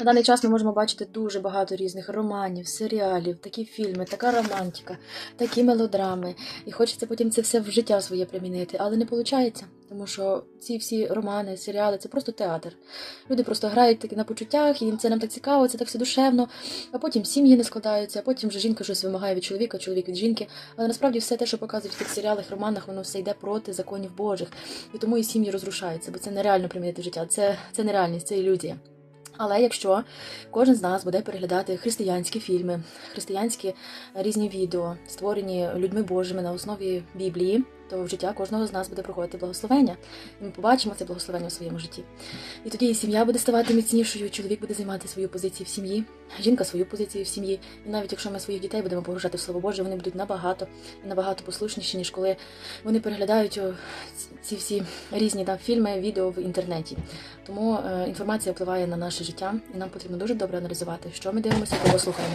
На даний час ми можемо бачити дуже багато різних романів, серіалів, такі фільми, така романтика, такі мелодрами. І хочеться потім це все в життя своє примінити, але не виходить, тому що ці всі романи, серіали це просто театр. Люди просто грають таки на почуттях, і це нам так цікаво, це так все душевно. А потім сім'ї не складаються, а потім вже жінка щось вимагає від чоловіка, чоловік від жінки. Але насправді все те, що показують в тих серіалах, романах, воно все йде проти законів Божих. І тому і сім'ї розрушаються, бо це нереально примінити життя. Це, це нереальність, це ілюзія. Але якщо кожен з нас буде переглядати християнські фільми, християнські різні відео, створені людьми Божими на основі Біблії, то в життя кожного з нас буде проходити благословення, і ми побачимо це благословення у своєму житті. І тоді і сім'я буде ставати міцнішою, чоловік буде займати свою позицію в сім'ї, жінка свою позицію в сім'ї. І навіть якщо ми своїх дітей будемо погружати в слово Боже, вони будуть набагато і набагато послушніші, ніж коли вони переглядають ці- всі різні там, фільми, відео в інтернеті. Тому е, інформація впливає на наше життя, і нам потрібно дуже добре аналізувати, що ми дивимося, кого слухаємо.